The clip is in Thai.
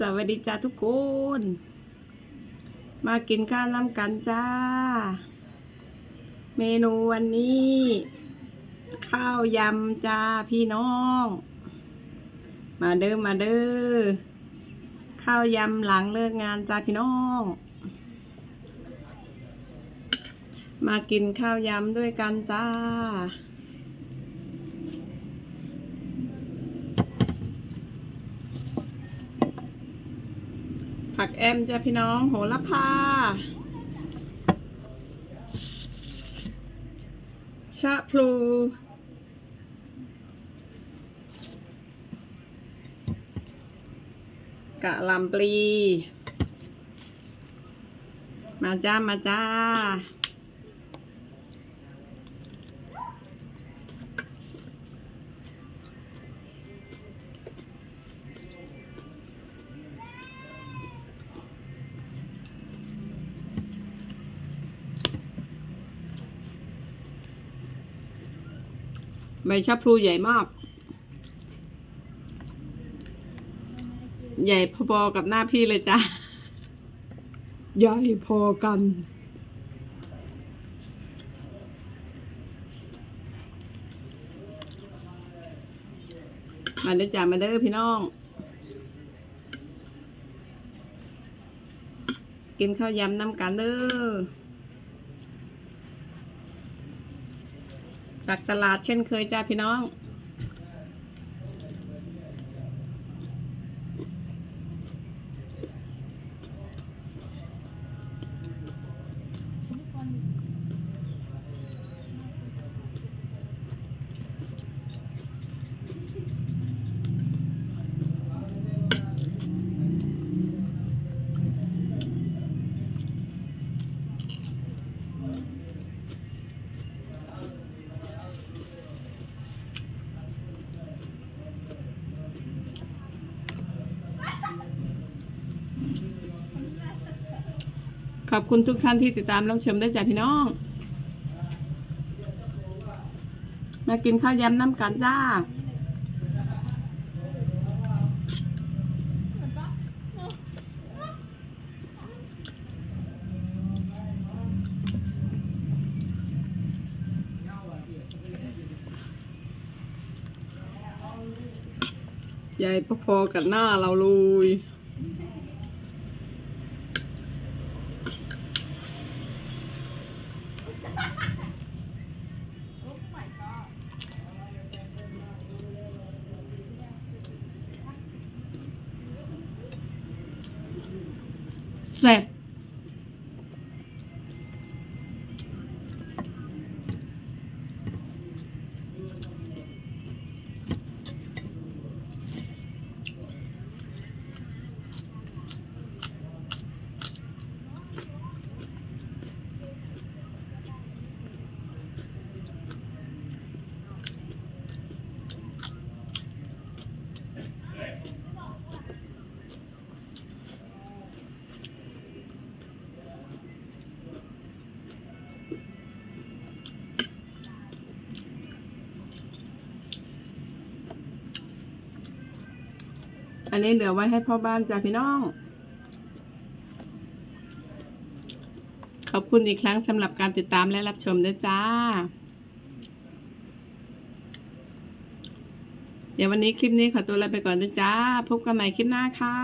สวัสดีจ้าทุกคน มากินข้าวน้ำกันจ้า เมนูวันนี้ ข้าวยำจ้าพี่น้อง มาเด้อมาเด้อข้าวยำหลังเลิกงานจ้าพี่น้อง มากินข้าวยำด้วยกันจ้า ผักแอมจ้ะพี่น้องโหระพาชะพลูกะลำปลี มาจ้า มาจ้า ใบชะพลูใหญ่มาก ใหญ่พอๆกับหน้าพี่เลยจ้ะ ใหญ่พอกัน มาเด้อจ้ามาเด้อพี่น้อง กินข้าวยำน้ำกันเด้อ จากตลาดเช่นเคยจ้าพี่น้อง ข อบคุณทุกท่านที่ติดตามรับชมได้วยจ้าพี่น้อง มากินข้าวยำน้ำกันจ้าใหญ่พอๆกับหน้าเราเลย แซ่บ อันนี้เหลือไว้ให้พ่อบ้านจ้าพี่น้อง ขอบคุณอีกครั้งสำหรับการติดตามและรับชมด้วยจ้า เดี๋ยววันนี้คลิปนี้ขอตัวลาไปก่อนด้วยจ้า พบกันใหม่คลิปหน้าค่ะ